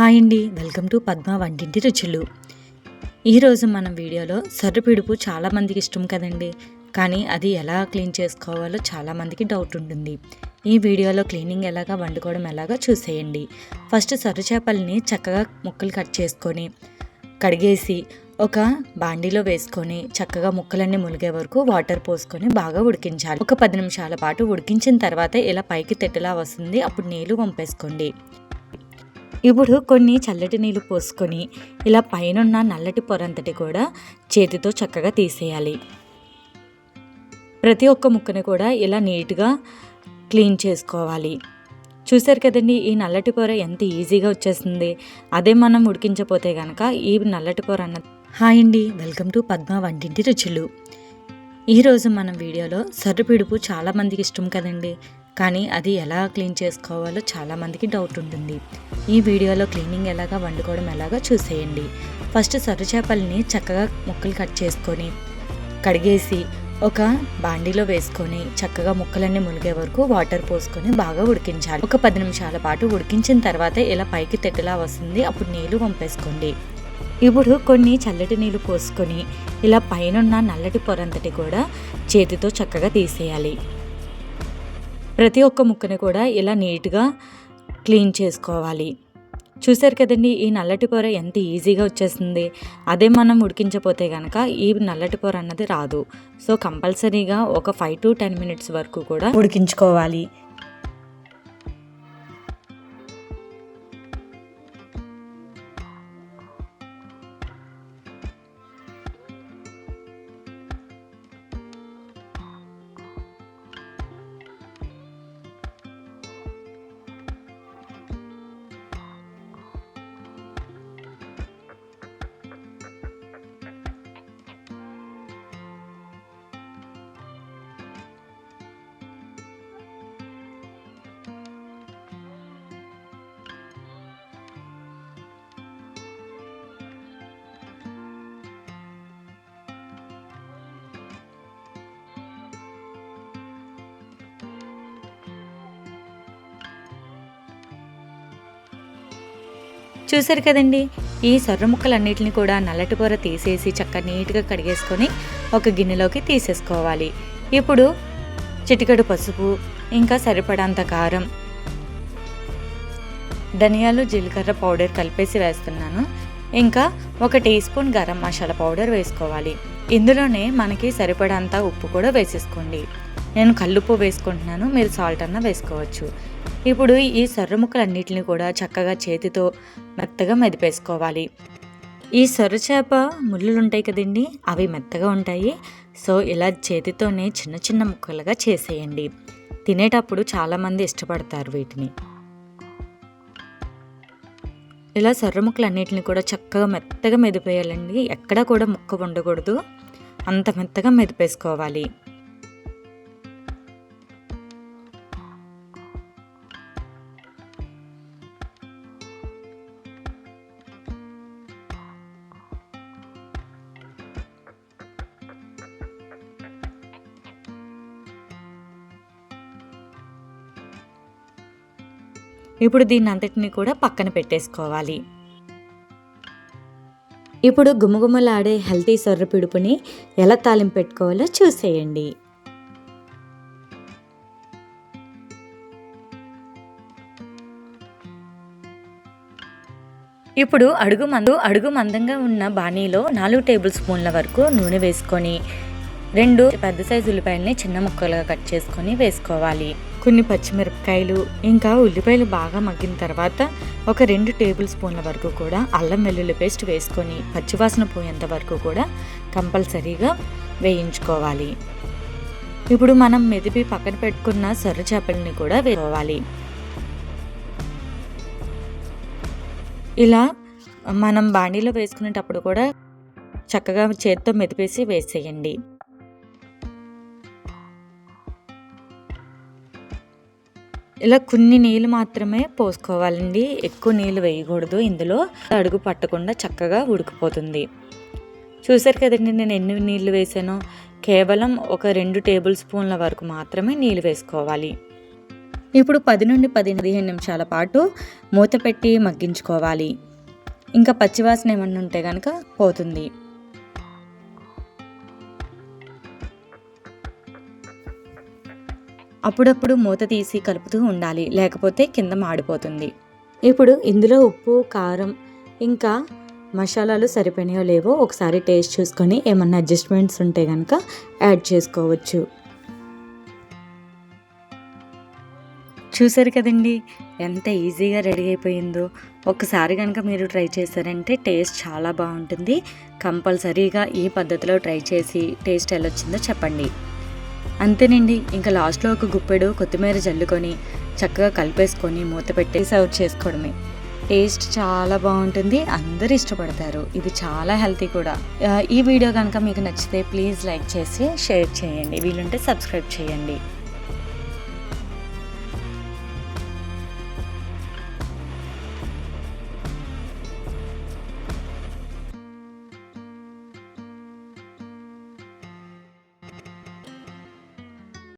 Hi అండి. Welcome to Padma వంటింటి రుచులు. ఈరోజు మనం వీడియోలో సర్రుపిడుపు చాలామందికి ఇష్టం కదండి. కానీ అది ఎలా క్లీన్ చేసుకోవాలో చాలామందికి డౌట్ ఉంటుంది. ఈ వీడియోలో క్లీనింగ్ ఎలాగా వండుకోవడం ఎలాగో చూసేయండి. ఫస్ట్ సర్రు చేపల్ని చక్కగా ముక్కలు కట్ చేసుకొని కడిగేసి ఒక బాండీలో వేసుకొని చక్కగా ముక్కలన్నీ ములిగే వరకు వాటర్ పోసుకొని బాగా ఉడికించాలి. ఒక పది నిమిషాల పాటు ఉడికించిన తర్వాత ఇలా పైకి తెట్టలా వస్తుంది అప్పుడు నీళ్ళు పంపేసుకోండి ఇప్పుడు కొన్ని చల్లటి నీళ్ళు పోసుకొని ఇలా పైనున్న నల్లటి పొరంతటి కూడా చేతితో చక్కగా తీసేయాలి. ప్రతి ఒక్క ముక్కని కూడా ఇలా నీట్గా క్లీన్ చేసుకోవాలి. చూసారు కదండి ఈ నల్లటి పొర ఎంత ఈజీగా వచ్చేస్తుంది. అదే మనం ఉడికించపోతే కనుక ఈ నల్లటి పొర అన్న హాయ్ అండి వెల్కమ్ టు పద్మ వంటింటి రుచులు. ఈరోజు మనం వీడియోలో సర్రుపిడుపు చాలామందికి ఇష్టం కదండి. కానీ అది ఎలా క్లీన్ చేసుకోవాలో చాలామందికి డౌట్ ఉంటుంది. ఈ వీడియోలో క్లీనింగ్ ఎలాగా వండుకోవడం ఎలాగా చూసేయండి. ఫస్ట్ సర్రు చేపల్ని చక్కగా ముక్కలు కట్ చేసుకొని కడిగేసి ఒక బాండీలో వేసుకొని చక్కగా ముక్కలన్నీ మునిగే వరకు వాటర్ పోసుకొని బాగా ఉడికించాలి. ఒక పది నిమిషాల పాటు ఉడికించిన తర్వాత ఇలా పైకి తెట్టలా వస్తుంది. అప్పుడు నీళ్ళు పంపేసుకోండి ఇప్పుడు కొన్ని చల్లటి నీళ్ళు పోసుకొని ఇలా పైనున్న నల్లటి పొరంతటి కూడా చేతితో చక్కగా తీసేయాలి. ప్రతి ఒక్క ముక్కని కూడా ఇలా నీట్గా క్లీన్ చేసుకోవాలి. చూసారు కదండి ఈ నల్లటి పొర ఎంత ఈజీగా వచ్చేస్తుంది. అదే మనం ఉడికించపోతే కనుక ఈ నల్లటి పొర అన్నది రాదు. సో కంపల్సరీగా ఒక ఫైవ్ టు టెన్ మినిట్స్ వరకు కూడా ఉడికించుకోవాలి. చూశారు కదండి. ఈ సొర్ర ముక్కలన్నిటిని కూడా నల్లటి పొర తీసేసి చక్క నీట్గా కడిగేసుకొని ఒక గిన్నెలోకి తీసేసుకోవాలి. ఇప్పుడు చిటికెడు పసుపు ఇంకా సరిపడంత కారం ధనియాలు జీలకర్ర పౌడర్ కలిపేసి వేస్తున్నాను. ఇంకా ఒక teaspoon garam masala powder వేసుకోవాలి. ఇందులోనే మనకి సరిపడంత ఉప్పు కూడా వేసేసుకోండి. నేను కల్లుప్పు వేసుకుంటున్నాను మీరు సాల్ట్ అన్న వేసుకోవచ్చు. ఇప్పుడు ఈ సొర్ర ముక్కలన్నిటిని కూడా చక్కగా చేతితో మెత్తగా మెదిపేసుకోవాలి. ఈ సొర్ర చేప ముళ్ళులు ఉంటాయి కదండి అవి మెత్తగా ఉంటాయి. సో ఇలా చేతితోనే చిన్న చిన్న ముక్కలుగా చేసేయండి. తినేటప్పుడు చాలామంది ఇష్టపడతారు వీటిని. ఇలా సొర్ర ముక్కలన్నిటిని కూడా చక్కగా మెత్తగా మెదిపేయాలండి. ఎక్కడా కూడా ముక్క ఉండకూడదు అంత మెత్తగా మెదిపేసుకోవాలి. ఇప్పుడు దీన్ని అంతటిని కూడా పక్కన పెట్టేసుకోవాలి. ఇప్పుడు గుమగుమలాడే హెల్తీ సొర్ర పిడుపుని ఎలా తాలింపు పెట్టుకోవాలో చూసేయండి. ఇప్పుడు అడుగు మందు అడుగు మందంగా ఉన్న బాణీలో నాలుగు టేబుల్ స్పూన్ల వరకు నూనె వేసుకొని రెండు పెద్ద సైజు ఉల్లిపాయలని చిన్న ముక్కలుగా కట్ చేసుకొని వేసుకోవాలి. కొన్ని పచ్చిమిరపకాయలు ఇంకా ఉల్లిపాయలు బాగా మగ్గిన తర్వాత ఒక రెండు టేబుల్ స్పూన్ల వరకు కూడా అల్లం వెల్లుల్లి పేస్ట్ వేసుకొని పచ్చివాసన పోయేంత వరకు కూడా కంపల్సరీగా వేయించుకోవాలి. ఇప్పుడు మనం మెదిపి పక్కన పెట్టుకున్న సొర్ర చేపలని కూడా వేసుకోవాలి. ఇలా మనం బాండీలో వేసుకునేటప్పుడు కూడా చక్కగా చేత్తో మెదిపేసి వేసేయండి. ఇలా కొన్ని నీళ్ళు మాత్రమే పోసుకోవాలండి. ఎక్కువ నీళ్ళు వేయకూడదు ఇందులో. అడుగు పట్టకుండా చక్కగా ఉడికిపోతుంది. చూసారు కదండి నేను ఎన్ని నీళ్ళు వేసానో. కేవలం ఒక రెండు టేబుల్ స్పూన్ల వరకు మాత్రమే నీళ్ళు వేసుకోవాలి. ఇప్పుడు పది నుండి పది పదిహేను నిమిషాల పాటు మూత పెట్టి మగ్గించుకోవాలి. ఇంకా పచ్చివాసన ఏమన్నా ఉంటే కనుక పోతుంది. అప్పుడప్పుడు మూత తీసి కలుపుతూ ఉండాలి లేకపోతే కింద మాడిపోతుంది. ఇప్పుడు ఇందులో ఉప్పు కారం ఇంకా మసాలాలు సరిపోయినాయో లేవో ఒకసారి టేస్ట్ చూసుకొని ఏమన్నా అడ్జస్ట్మెంట్స్ ఉంటే కనుక యాడ్ చేసుకోవచ్చు. చూసారు కదండి ఎంత ఈజీగా రెడీ అయిపోయిందో. ఒకసారి కనుక మీరు ట్రై చేశారంటే టేస్ట్ చాలా బాగుంటుంది. కంపల్సరీగా ఈ పద్ధతిలో ట్రై చేసి టేస్ట్ ఎలా వచ్చిందో చెప్పండి. అంతేనండి. ఇంకా లాస్ట్లో ఒక గుప్పెడు కొత్తిమీర జల్లుకొని చక్కగా కలిపేసుకొని మూత పెట్టి సర్వ్ చేసుకోవడమే. టేస్ట్ చాలా బాగుంటుంది. అందరు ఇష్టపడతారు. ఇది చాలా హెల్తీ కూడా. ఈ వీడియో కనుక మీకు నచ్చితే ప్లీజ్ లైక్ చేసి షేర్ చేయండి. వీలుంటే సబ్స్క్రైబ్ చేయండి.